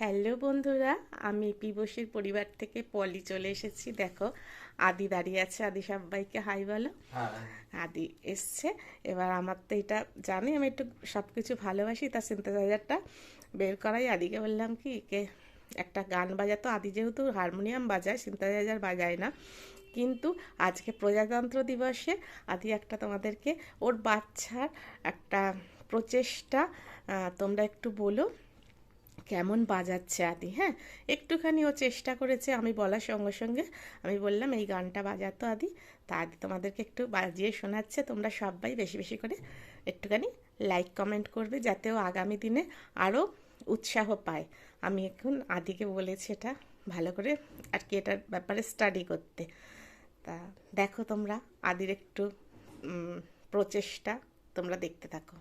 Hello বন্ধুরা আমি পিবসির পরিবার থেকে পলি চলে এসেছি। দেখো আদি দাঁড়িয়ে আছে। আদি সবাইকে হাই বলো। আদি এসছে। এবার আমার তো এটা জানি আমি একটু সব কিছু ভালোবাসি তার সিনথেসাইজারটা বের করাই। আদিকে বললাম কি কে একটা গান বাজাতো আদি যেহেতু হারমোনিয়াম বাজায় সিনথেসাইজার বাজায় না। কিন্তু আজকে প্রজাতন্ত্র দিবসে আদি একটা তোমাদেরকে ওর বাচ্চার একটা প্রচেষ্টা তোমরা একটু বলো। কেমন বাজাচ্ছে আদি হ্যাঁ? একটুখানি ও চেষ্টা করেছে আমি বলার সঙ্গে সঙ্গে। আমি বললাম, এই গানটা বাজাতো আদি, তা আদি তোমাদেরকে একটু বাজিয়ে শোনাচ্ছে, তোমরা সবাই বেশি বেশি করে একটুখানি লাইক কমেন্ট করবে, যাতে ও আগামী দিনে আরও উৎসাহ পায়। আমি এখন আদিকে বলেছি এটা ভালো করে, আর কি এটার ব্যাপারে স্টাডি করতে। তা দেখো তোমরা আদির একটু প্রচেষ্টা, তোমরা দেখতে থাকো।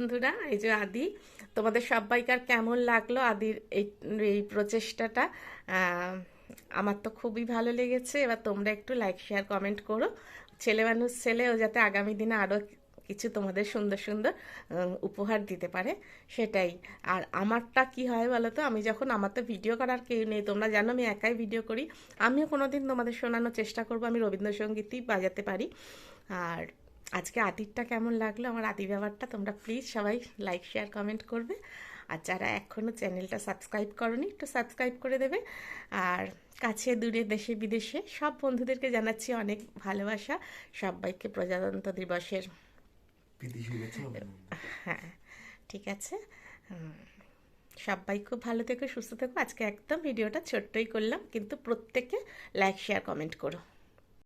বন্ধুরা, এই যে আদি, তোমাদের সবাইকার কেমন লাগল আদির এই এই প্রচেষ্টাটা? আমার তো খুবই ভালো লেগেছে। এবার তোমরা একটু লাইক শেয়ার কমেন্ট করো। ছেলে মানুষ ছেলেও যাতে আগামী দিনে আরও কিছু তোমাদের সুন্দর সুন্দর উপহার দিতে পারে, সেটাই। আর আমারটা কি হয় বলো তো আমি যখন, আমার তো ভিডিও করার কেউ নেই, তোমরা জানো আমি একাই ভিডিও করি। আমিও কোনোদিন তোমাদের শোনানোর চেষ্টা করব, আমি রবীন্দ্রসঙ্গীতই বাজাতে পারি। আর আজকে আদিরটা কেমন লাগল? আমার আদি ব্যাপারটা তোমরা প্লিজ সবাই লাইক শেয়ার কমেন্ট করবে। আর যারা এখনও চ্যানেলটা সাবস্ক্রাইব করনি একটু সাবস্ক্রাইব করে দেবে। আর কাছে দূরে দেশে বিদেশে সব বন্ধুদেরকে জানাচ্ছি অনেক ভালোবাসা। সবাইকে প্রজাতন্ত্র দিবসের হ্যাঁ ঠিক আছে। সবাই খুব ভালো থেকো সুস্থ থেকো। আজকে একদম ভিডিওটা ছোট্টই করলাম কিন্তু প্রত্যেকে লাইক শেয়ার কমেন্ট করো।